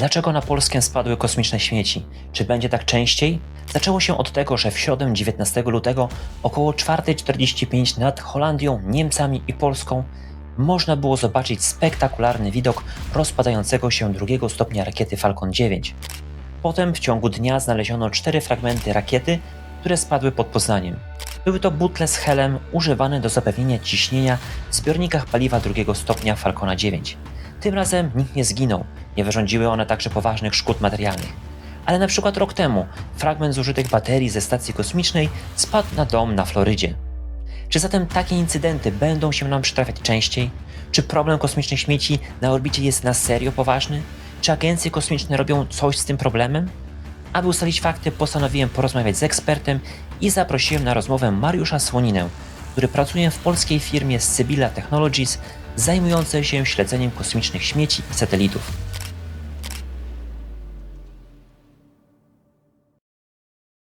Dlaczego na Polskę spadły kosmiczne śmieci? Czy będzie tak częściej? Zaczęło się od tego, że w środę 19 lutego około 4.45 nad Holandią, Niemcami i Polską można było zobaczyć spektakularny widok rozpadającego się drugiego stopnia rakiety Falcon 9. Potem w ciągu dnia znaleziono cztery fragmenty rakiety, które spadły pod Poznaniem. Były to butle z helem używane do zapewnienia ciśnienia w zbiornikach paliwa drugiego stopnia Falcona 9. Tym razem nikt nie zginął, nie wyrządziły one także poważnych szkód materialnych. Ale na przykład rok temu fragment zużytych baterii ze stacji kosmicznej spadł na dom na Florydzie. Czy zatem takie incydenty będą się nam przytrafiać częściej? Czy problem kosmicznych śmieci na orbicie jest na serio poważny? Czy agencje kosmiczne robią coś z tym problemem? Aby ustalić fakty, postanowiłem porozmawiać z ekspertem i zaprosiłem na rozmowę Mariusza Słoninę, który pracuje w polskiej firmie Sybilla Technologies zajmującej się śledzeniem kosmicznych śmieci i satelitów.